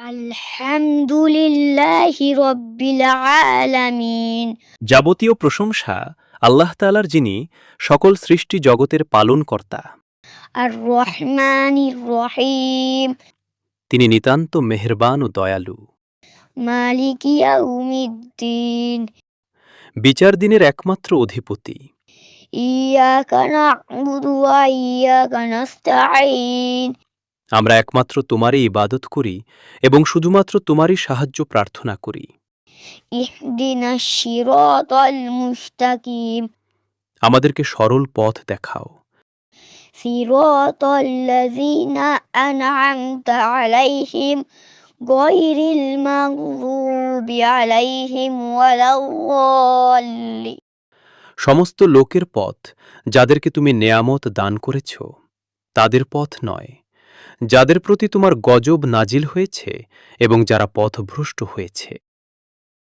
আলহামদুলিল্লাহি রব্বিল আলামিন। যাবতীয় প্রশংসা আল্লাহ তালার যিনি সকল সৃষ্টি জগতের পালনকর্তা। আর রহমানির রহিম। তিনি নিতান্ত মেহেরবান ও দয়ালু। মালিকি ইয়াউমিদ্দিন। বিচার দিনের একমাত্র অধিপতি। ইয়াকা না'বুদু ওয়া ইয়াকা নাস্তাঈন। আমরা একমাত্র তোমারই ইবাদত করি এবং শুধুমাত্র তোমারই সাহায্য প্রার্থনা করি। আমাদেরকে সরল পথ দেখাও। সমস্ত লোকের পথ যাদেরকে তুমি নেয়ামত দান করেছ তাদের পথ নয়। যাদের প্রতি তোমার গজব নাজিল হয়েছে এবং যারা পথভ্রষ্ট হয়েছে।